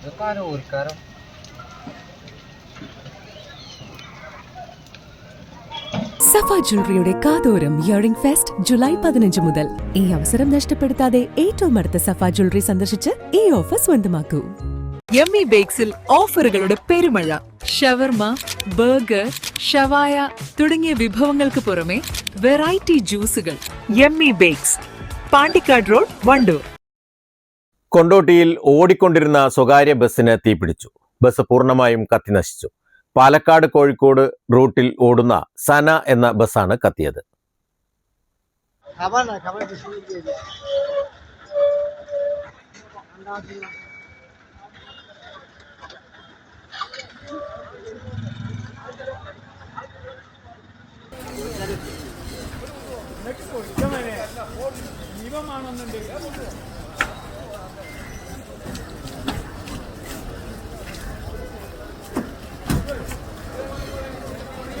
ഇതൊക്കെ സഫ ജ്വല്ലറിയുടെ കാതോരം earring fest July പതിനഞ്ച് മുതൽ. ഈ അവസരം നഷ്ടപ്പെടുത്താതെ ഏറ്റവും അടുത്ത സഫ ജ്വല്ലറി സന്ദർശിച്ച് ഈ ഓഫർ സ്വന്തമാക്കൂ. യമ്മി ബേക്സിൽ ഓഫറുകളുടെ പെരുമഴ ഷവർമ ബർഗർ ഷവായ തുടങ്ങിയ വിഭവങ്ങൾക്ക് പുറമെ variety ജ്യൂസുകൾ yummy bakes Pandikkad road Wandoor. കൊണ്ടോട്ടിയിൽ ഓടിക്കൊണ്ടിരുന്ന സ്വകാര്യ ബസ്സിന് തീപിടിച്ചു. ബസ് പൂർണമായും കത്തിനശിച്ചു പാലക്കാട് കോഴിക്കോട് റൂട്ടിൽ ഓടുന്ന സന എന്ന ബസ്സാണ് കത്തിയത്. ഇവമാണെന്നുണ്ടെങ്കിൽ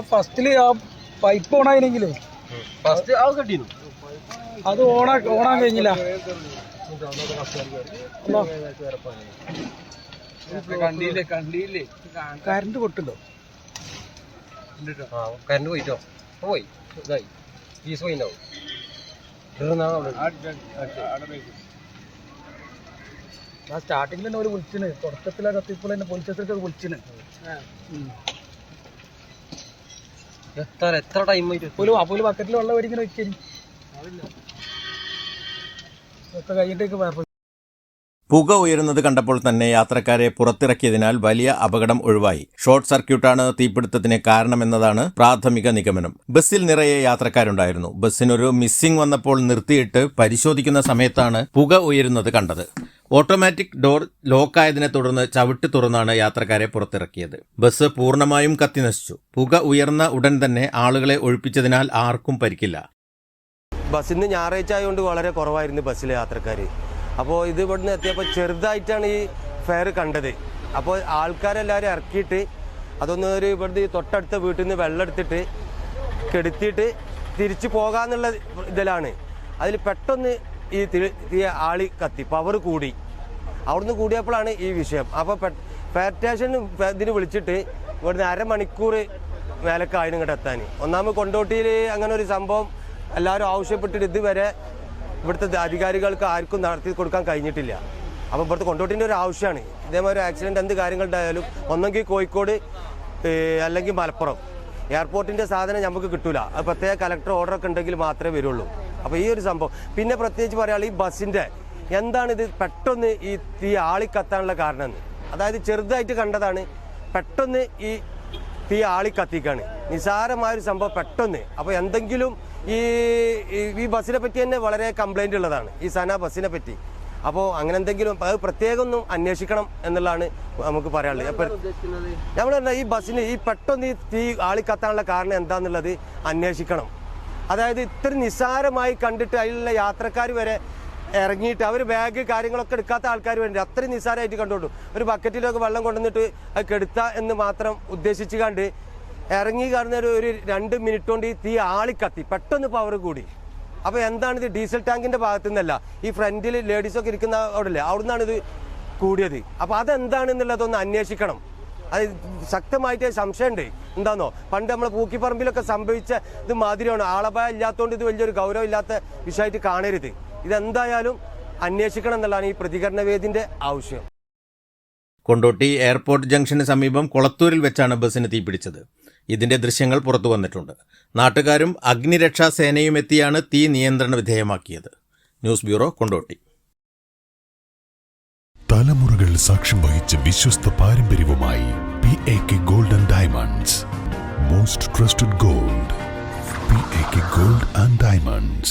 ഫസ്റ്റിൽ ആ പൈപ്പ് ഓണായില്ലെങ്കിലേ ഫസ്റ്റ് ആ കട്ടിനു അത് ഓണാ ഓണാൻ കഴിഞ്ഞില്ല. കണ്ടില്ലേ കണ്ടില്ലേ? കറണ്ട് പൊട്ടുണ്ടോ? ആ കറണ്ട് പോയിട്ടോ? പോയി. ഇതായി. ഫീസ് പോയിണ്ടാവും. സ്റ്റാർട്ടിങ്ങിൽ തന്നെ ഒരു വിളിച്ചിന്. തുടക്കത്തിലെ കത്തിപ്പോൾ തന്നെ പോലീസൊക്കെ വിളിച്ചിന്. എത്ര എത്ര ടൈം ആയിട്ട് പോലും അപ്പോലും ബക്കറ്റിൽ വെള്ളം മേടിക്കുന്ന വെക്കരി ഒക്കെ കഴിഞ്ഞിട്ടേക്ക് പുക ഉയരുന്നത് കണ്ടപ്പോൾ തന്നെ യാത്രക്കാരെ പുറത്തിറക്കിയതിനാൽ വലിയ അപകടം ഒഴിവായി. ഷോർട്ട് സർക്യൂട്ടാണ് തീപിടുത്തത്തിന് കാരണമെന്നതാണ് പ്രാഥമിക നിഗമനം. ബസ്സിൽ നിറയെ യാത്രക്കാരുണ്ടായിരുന്നു. ബസ്സിനൊരു മിസ്സിംഗ് വന്നപ്പോൾ നിർത്തിയിട്ട് പരിശോധിക്കുന്ന സമയത്താണ് പുക ഉയരുന്നത് കണ്ടത്. ഓട്ടോമാറ്റിക് ഡോർ ലോക്കായതിനെ തുടർന്ന് ചവിട്ടി തുറന്നാണ് യാത്രക്കാരെ പുറത്തിറക്കിയത്. ബസ് പൂർണമായും കത്തിനശിച്ചു പുക ഉയർന്ന ഉടൻ തന്നെ ആളുകളെ ഒഴിപ്പിച്ചതിനാൽ ആർക്കും പരിക്കില്ല. ബസ് ഇന്ന് ഞായറാഴ്ച ആയതുകൊണ്ട് വളരെ കുറവായിരുന്നു ബസ്സിലെ യാത്രക്കാർ അപ്പോൾ ഇത് ഇവിടുന്ന് എത്തിയപ്പോൾ ചെറുതായിട്ടാണ് ഈ ഫെയർ കണ്ടത്. അപ്പോൾ ആൾക്കാരെല്ലാവരും ഇറക്കിയിട്ട് അതൊന്ന് ഒരു ഇവിടുന്ന് തൊട്ടടുത്ത വീട്ടിൽ നിന്ന് വെള്ളം എടുത്തിട്ട് കെടുത്തിയിട്ട് തിരിച്ചു പോകാന്നുള്ള ഇതിലാണ്. അതിൽ പെട്ടെന്ന് ഈ ആളി കത്തി. പവർ കൂടി. അവിടുന്ന് കൂടിയപ്പോഴാണ് ഈ വിഷയം. അപ്പോൾ ഫയർ ഇതിന് വിളിച്ചിട്ട് ഇവിടുന്ന് അരമണിക്കൂർ മേലക്കായിരുന്നു ഇങ്ങോട്ട് എത്താൻ ഒന്നാമത് കൊണ്ടോട്ടിയിൽ അങ്ങനെ ഒരു സംഭവം എല്ലാവരും ആവശ്യപ്പെട്ടിട്ട് ഇതുവരെ ഇവിടുത്തെ അധികാരികൾക്ക് ആർക്കും നടത്തി കൊടുക്കാൻ കഴിഞ്ഞിട്ടില്ല. അപ്പോൾ ഇവിടുത്തെ കൊണ്ടോട്ടിന്റെ ഒരു ആവശ്യമാണ് ഇതേമാതിരി ആക്സിഡന്റ് എന്ത് കാര്യങ്ങളുണ്ടായാലും ഒന്നെങ്കിൽ കോഴിക്കോട് അല്ലെങ്കിൽ മലപ്പുറം. എയർപോർട്ടിന്റെ സാധനം നമുക്ക് കിട്ടൂല. അത് പ്രത്യേക കലക്ടർ ഓർഡറൊക്കെ ഉണ്ടെങ്കിൽ മാത്രമേ വരുള്ളൂ. അപ്പോൾ ഈ ഒരു സംഭവം. പിന്നെ പ്രത്യേകിച്ച് പറയുകയാണെങ്കിൽ ഈ ബസ്സിന്റെ എന്താണ് ഇത് പെട്ടെന്ന് ഈ തീ ആളിക്കത്താനുള്ള കാരണം എന്ന്? അതായത് ചെറുതായിട്ട് കണ്ടതാണ് പെട്ടെന്ന് ഈ തീ ആളിക്കത്തിക്കാണ്. നിസാരമായൊരു സംഭവം പെട്ടെന്ന്. അപ്പോൾ എന്തെങ്കിലും ഈ ഈ- ബസ്സിനെ പറ്റി തന്നെ വളരെ കംപ്ലൈന്റ് ഉള്ളതാണ് ഈ സന ബസ്സിനെ പറ്റി. അപ്പോൾ അങ്ങനെ എന്തെങ്കിലും അത് പ്രത്യേകം ഒന്നും അന്വേഷിക്കണം എന്നുള്ളതാണ് നമുക്ക് പറയാനുള്ളത്. നമ്മൾ പറഞ്ഞാൽ ഈ ബസ്സിന് ഈ പെട്ടെന്ന് ഈ തീ ആളിക്കത്താനുള്ള കാരണം എന്താണെന്നുള്ളത് അന്വേഷിക്കണം. അതായത് ഇത്ര നിസ്സാരമായി കണ്ടിട്ട് അതിലുള്ള യാത്രക്കാർ വരെ ഇറങ്ങിയിട്ട് അവർ ബാഗ് കാര്യങ്ങളൊക്കെ എടുക്കാത്ത ആൾക്കാർ വേണ്ടി. അത്രയും നിസ്സാരമായിട്ട് കണ്ടോളൂ ഒരു ബക്കറ്റിലൊക്കെ വെള്ളം കൊണ്ടുവന്നിട്ട് അത് കെടുത്ത എന്ന് മാത്രം ഉദ്ദേശിച്ച് കണ്ട് ഇറങ്ങി കാണുന്ന ഒരു ഒരു രണ്ട് മിനിറ്റ് കൊണ്ട് ഈ തീ ആളിക്കത്തി. പെട്ടെന്ന് പവർ കൂടി. അപ്പോൾ എന്താണ് ഇത്? ഡീസൽ ടാങ്കിന്റെ ഭാഗത്തു നിന്നല്ല ഈ ഫ്രണ്ടിൽ ലേഡീസൊക്കെ ഇരിക്കുന്ന അവിടെ അല്ലേ അവിടെ നിന്നാണ് ഇത് കൂടിയത്. അപ്പോൾ അതെന്താണെന്നുള്ളതൊന്ന് അന്വേഷിക്കണം. അത് ശക്തമായിട്ട് സംശയമുണ്ട്. എന്താണോ പണ്ട് നമ്മൾ പൂക്കിപ്പറമ്പിലൊക്കെ സംഭവിച്ച ഇത് മാതിരിയാണ്. ആളപായം ഇല്ലാത്തതുകൊണ്ട് ഇത് വലിയൊരു ഗൗരവം ഇല്ലാത്ത വിഷയമായിട്ട് കാണരുത്. ഇതെന്തായാലും അന്വേഷിക്കണം എന്നുള്ളതാണ് ഈ പ്രതികരണ വേദിന്റെ ആവശ്യം. കൊണ്ടോട്ടി എയർപോർട്ട് ജംഗ്ഷന് സമീപം കൊളത്തൂരിൽ വെച്ചാണ് ബസ്സിന് തീപിടിച്ചത്. ഇതിന്റെ ദൃശ്യങ്ങൾ പുറത്തു വന്നിട്ടുണ്ട്. നാട്ടുകാരും അഗ്നിരക്ഷാ സേനയും എത്തിയാണ് തീ നിയന്ത്രണ വിധേയമാക്കിയത്. News bureau Kondotty. തലമുറകൾ സാക്ഷ്യം വഹിച്ച വിശ്വസ്ത പാരമ്പര്യവുമായി P A K golden diamonds most trusted gold P A K gold and Diamonds.